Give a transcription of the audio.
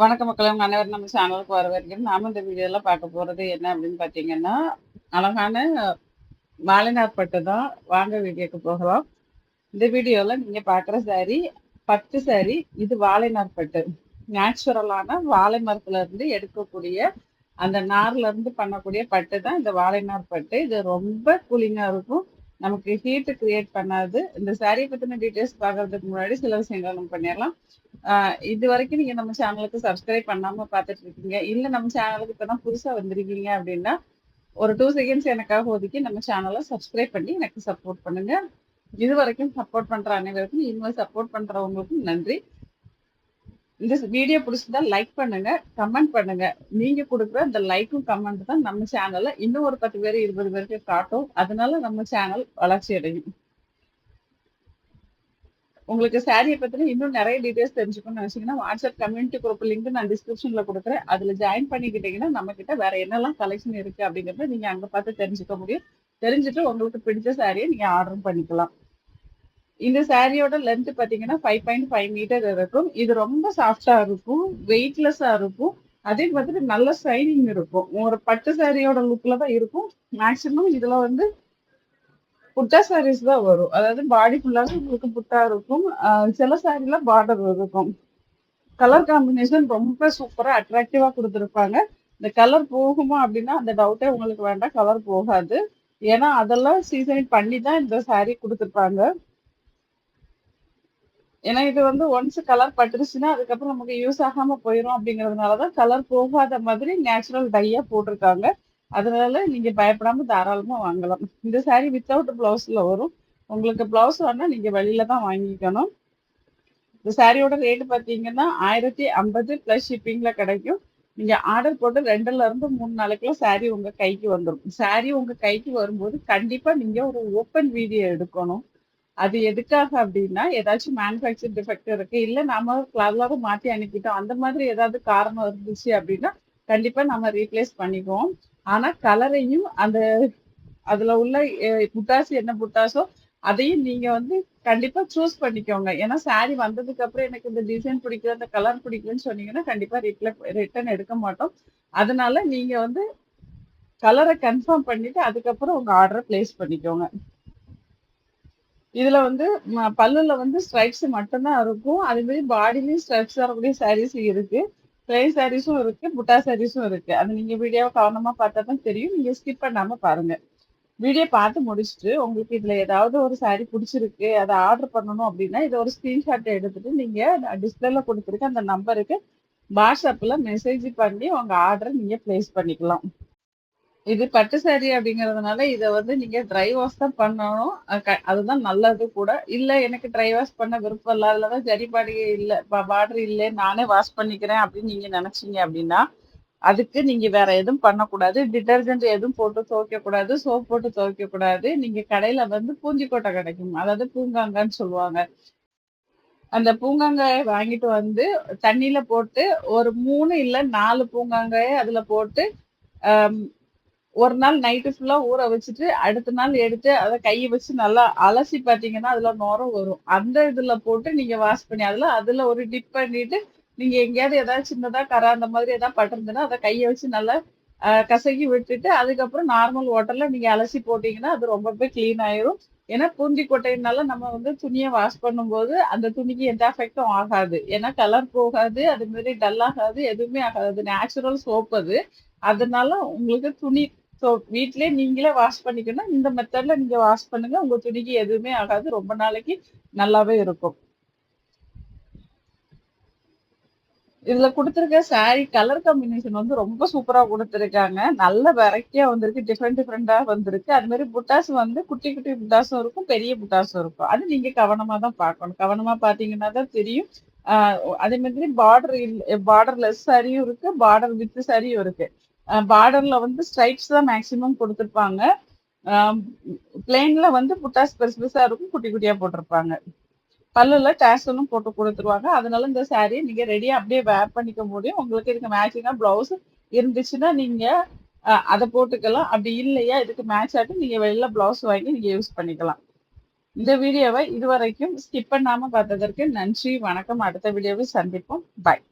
வணக்க மக்களும் அனைவரும் நம்ம சேனலுக்கு வரவேற்கிறோம். நாம இந்த வீடியோல பார்க்க போறது என்ன அப்படின்னு பாத்தீங்கன்னா அழகான மாலைநார் பட்டு தான் வாங்க வீடியோக்கு போகலாம். இந்த வீடியோல நீங்க பாக்குற சாரி பட்டு சாரி இது வாழைநார் பட்டு நேச்சுரலான வாழை மரத்துல இருந்து எடுக்கக்கூடிய அந்த நார்ல இருந்து பண்ணக்கூடிய பட்டு தான் இந்த வாழைநார் பட்டு இது ரொம்ப கூலிங்காக இருக்கும். நமக்கு ஹீட் கிரியேட் பண்ணாது. இந்த சாரியை பத்தின டீட்டெயில்ஸ் பாக்குறதுக்கு முன்னாடி சில விஷயங்கள் நம்ம பண்ணிடலாம். இது வரைக்கும் நீங்க நம்ம சேனலுக்கு சப்ஸ்கிரைப் பண்ணாம பாத்துட்டு இருக்கீங்க. இல்லை நம்ம சேனலுக்கு இப்பதான் புதுசா வந்திருக்கீங்க அப்படின்னா ஒரு டூ செகண்ட்ஸ் எனக்காக ஒதுக்கி நம்ம சேனலை சப்ஸ்கிரைப் பண்ணி எனக்கு சப்போர்ட் பண்ணுங்க. இது வரைக்கும் சப்போர்ட் பண்ற அனைவருக்கும் இனிமேல் சப்போர்ட் பண்றவங்களுக்கும் நன்றி. இந்த வீடியோ பிடிச்சிருந்தா லைக் பண்ணுங்க கமெண்ட் பண்ணுங்க. நீங்க கொடுக்குற இந்த லைக்கும் கமெண்ட் தான் நம்ம சேனல்ல இன்னும் ஒரு பத்து பேர் இருபது பேருக்கு காட்டும். அதனால நம்ம சேனல் வளர்ச்சி அடையும். உங்களுக்கு சாரியை பத்தின இன்னும் நிறைய டீடைல்ஸ் தெரிஞ்சுக்கணும்னு நினைச்சீங்கன்னா வாட்ஸ்அப் கம்யூனிட்டி குரூப் லிங்க் நான் டிஸ்கிரிப்ஷன்ல கொடுக்குறேன். அதுல ஜாயின் பண்ணிக்கிட்டீங்கன்னா நம்ம கிட்ட வேற என்னெல்லாம் கலெக்ஷன் இருக்கு அப்படிங்கறத நீங்க அங்க பார்த்து தெரிஞ்சுக்க முடியும். தெரிஞ்சுட்டு உங்களுக்கு பிடிச்ச சாரியை நீங்க ஆர்டர் பண்ணிக்கலாம். இந்த சாரியோட லென்த் பாத்தீங்கன்னா ஃபைவ் பாயிண்ட் ஃபைவ் மீட்டர் இருக்கும். இது ரொம்ப சாஃப்டா இருக்கும் வெயிட்லெஸ்ஸா இருக்கும். அதே மாதிரி நல்ல ஷைனிங் இருக்கும். ஒரு பட்டு சாரியோட லுக்ல தான் இருக்கும். மேக்சிமம் இதுல வந்து புட்டா சாரீஸ் தான் வரும். அதாவது பாடி ஃபுல்லாக உங்களுக்கு புட்டா இருக்கும். சில சாரில பார்டர் இருக்கும். கலர் காம்பினேஷன் ரொம்ப சூப்பராக அட்ராக்டிவாக கொடுத்துருப்பாங்க. இந்த கலர் போகுமா அப்படின்னா அந்த டவுட்டே உங்களுக்கு வேண்டாம். கலர் போகாது. ஏன்னா அதெல்லாம் சீசனிங் பண்ணி தான் இந்த சாரீ கொடுத்துருப்பாங்க. ஏன்னா இது வந்து ஒன்ஸ் கலர் பட்டுருச்சுன்னா அதுக்கப்புறம் நமக்கு யூஸ் ஆகாம போயிடும் அப்படிங்கறதுனாலதான் கலர் போகாத மாதிரி நேச்சுரல் டையா போட்டிருக்காங்க. அதனால நீங்க பயப்படாம தாராளமா வாங்கலாம். இந்த சாரி வித்தவுட் பிளவுஸ்ல வரும். உங்களுக்கு பிளவுஸ் வேணா நீங்க வெளியில தான் வாங்கிக்கணும். இந்த சாரியோட ரேட்டு பார்த்தீங்கன்னா ஆயிரத்தி ஐம்பது பிளஸ் ஷிப்பிங்ல கிடைக்கும். நீங்க ஆர்டர் போட்டு ரெண்டுல இருந்து மூணு நாளைக்குள்ள சாரி உங்க கைக்கு வந்துடும் சாரி உங்க கைக்கு வரும்போது கண்டிப்பா நீங்க ஒரு ஓப்பன் வீடியோ எடுக்கணும். அது எதுக்காக அப்படின்னா ஏதாச்சும் மேனுஃபேக்சர் டிஃபெக்ட் இருக்கு இல்ல நாம கிளாத்லாக மாத்தி அனுப்பிட்டோம் அந்த மாதிரி ஏதாவது காரணம் இருந்துச்சு அப்படின்னா கண்டிப்பா நம்ம ரீப்ளேஸ் பண்ணிக்குவோம். ஆனா கலரையும் அந்த அதுல உள்ள புட்டாசு என்ன புட்டாசோ அதையும் நீங்க வந்து கண்டிப்பா சூஸ் பண்ணிக்கோங்க. ஏன்னா சாரி வந்ததுக்கு அப்புறம் எனக்கு இந்த டிசைன் பிடிக்கல இந்த கலர் பிடிக்கலன்னு சொன்னீங்கன்னா கண்டிப்பா ரிப்ளை ரிட்டர்ன் எடுக்க மாட்டோம். அதனால நீங்க வந்து கலரை கன்ஃபார்ம் பண்ணிட்டு அதுக்கப்புறம் உங்க ஆர்டரை பிளேஸ் பண்ணிக்கோங்க. இதுல வந்து பல்லுல வந்து ஸ்ட்ரைப்ஸ் மட்டும்தான் இருக்கும். அதே மாதிரி பாடிலையும் ஸ்ட்ரைப்ஸ் வரக்கூடிய சாரீஸ் இருக்கு. பிளைன் சாரீஸும் இருக்கு புட்டா சாரீஸும் இருக்கு. அது நீங்க வீடியோவை கவனமா பார்த்தா தான் தெரியும். நீங்க ஸ்கிப் பண்ணாம பாருங்க. வீடியோ பார்த்து முடிச்சுட்டு உங்களுக்கு இதுல ஏதாவது ஒரு சாரி பிடிச்சிருக்கு அதை ஆர்டர் பண்ணணும் அப்படின்னா இதை ஒரு ஸ்கிரீன்ஷாட் எடுத்துட்டு நீங்க டிஸ்பிளேல கொடுத்துருக்க அந்த நம்பருக்கு வாட்ஸ்அப்ல மெசேஜ் பண்ணி உங்க ஆர்டரை நீங்க பிளேஸ் பண்ணிக்கலாம். இது பட்டு சாரி அப்படிங்கறதுனால இத வந்து நீங்க ட்ரை வாஷ் தான் பண்ணணும். அதுதான் நல்லது கூட. இல்ல எனக்கு ட்ரை வாஷ் பண்ண விருப்பம் இல்ல. அதுலதான் ஜரி பாடி இல்ல பார்டர் இல்ல நானே வாஷ் பண்ணிக்கிறேன் அப்படின்னு நீங்க நினைச்சீங்க அப்படின்னா அதுக்கு நீங்க வேற எதுவும் பண்ணக்கூடாது. டிட்டர்ஜென்ட் எதுவும் போட்டு துவைக்க கூடாது சோப் போட்டு துவைக்க கூடாது நீங்க கடையில வந்து பூஞ்சிக்கொட்டை கிடைக்கும். அதாவது பூங்காங்கன்னு சொல்லுவாங்க. அந்த பூங்காங்காய வாங்கிட்டு வந்து தண்ணியில போட்டு ஒரு மூணு இல்ல நாலு பூங்காங்காய அதுல போட்டு ஒரு நாள் நைட்டு ஃபுல்லாக ஊற வச்சுட்டு அடுத்த நாள் எடுத்து அதை கையை வச்சு நல்லா அலசி பார்த்தீங்கன்னா அதில் நுரம் வரும். அந்த இதில் போட்டு நீங்கள் வாஷ் பண்ணி அதில் அதில் ஒரு டிப் பண்ணிட்டு நீங்கள் எங்கேயாவது ஏதாவது சின்னதாக கரை அந்த மாதிரி ஏதாவது பட்டிருந்ததுன்னா அதை கையை வச்சு நல்லா கசக்கி விட்டுட்டு அதுக்கப்புறம் நார்மல் வாட்டரில் நீங்கள் அலசி போட்டிங்கன்னா அது ரொம்பவே க்ளீன் ஆயிரும். ஏன்னா பூந்தி கொட்டையினால நம்ம வந்து துணியை வாஷ் பண்ணும்போது அந்த துணிக்கு எந்த எஃபெக்டும் ஆகாது. ஏன்னா கலர் போகாது அது மாதிரி டல் ஆகாது எதுவுமே ஆகாது. நேச்சுரல் சோப் அது. அதனால உங்களுக்கு துணி ஸோ வீட்லயே நீங்களே வாஷ் பண்ணிக்கணும். இந்த மெத்தடில் நீங்க வாஷ் பண்ணுங்க. உங்க துணிக்கு எதுவுமே ஆகாது. ரொம்ப நாளைக்கு நல்லாவே இருக்கும். இதில் கொடுத்துருக்க சாரி கலர் காம்பினேஷன் வந்து ரொம்ப சூப்பராக கொடுத்துருக்காங்க. நல்ல வெரைட்டியாக வந்திருக்கு. டிஃப்ரெண்ட் டிஃப்ரெண்ட்டாக வந்திருக்கு. அது மாதிரி புட்டாஸ் வந்து குட்டி குட்டி புட்டாஸும் இருக்கும். பெரிய புட்டாஸும் இருக்கும். அது நீங்க கவனமா தான் பார்க்கணும். கவனமா பார்த்தீங்கன்னா தான் தெரியும். அதே மாதிரி பார்டர் பார்டர் லெஸ் சாரியும் இருக்கு. பார்டர் வித் சாரியும் இருக்கு. பார்டர்ல வந்து ஸ்ட்ரைப்ஸ் தான் மேக்சிமம் கொடுத்துருப்பாங்க. பிளெயின்ல வந்து புட்டாஸ் பெருசு பெருசா இருக்கும் குட்டி குட்டியா போட்டிருப்பாங்க. பல்லுல டேசலும் போட்டு கொடுத்துருவாங்க. அதனால இந்த சாரியை நீங்க ரெடியா அப்படியே வேர் பண்ணிக்க முடியும். உங்களுக்கு இதுக்கு மேட்சிங்கா பிளவுஸ் இருந்துச்சுன்னா நீங்க அதை போட்டுக்கலாம். அப்படி இல்லையா இதுக்கு மேட்ச் ஆட்டு நீங்க வெளியில பிளவுஸ் வாங்கி நீங்க யூஸ் பண்ணிக்கலாம். இந்த வீடியோவை இதுவரைக்கும் ஸ்கிப் பண்ணாம பார்த்ததற்கு நன்றி. வணக்கம். அடுத்த வீடியோவை சந்திப்போம். பாய்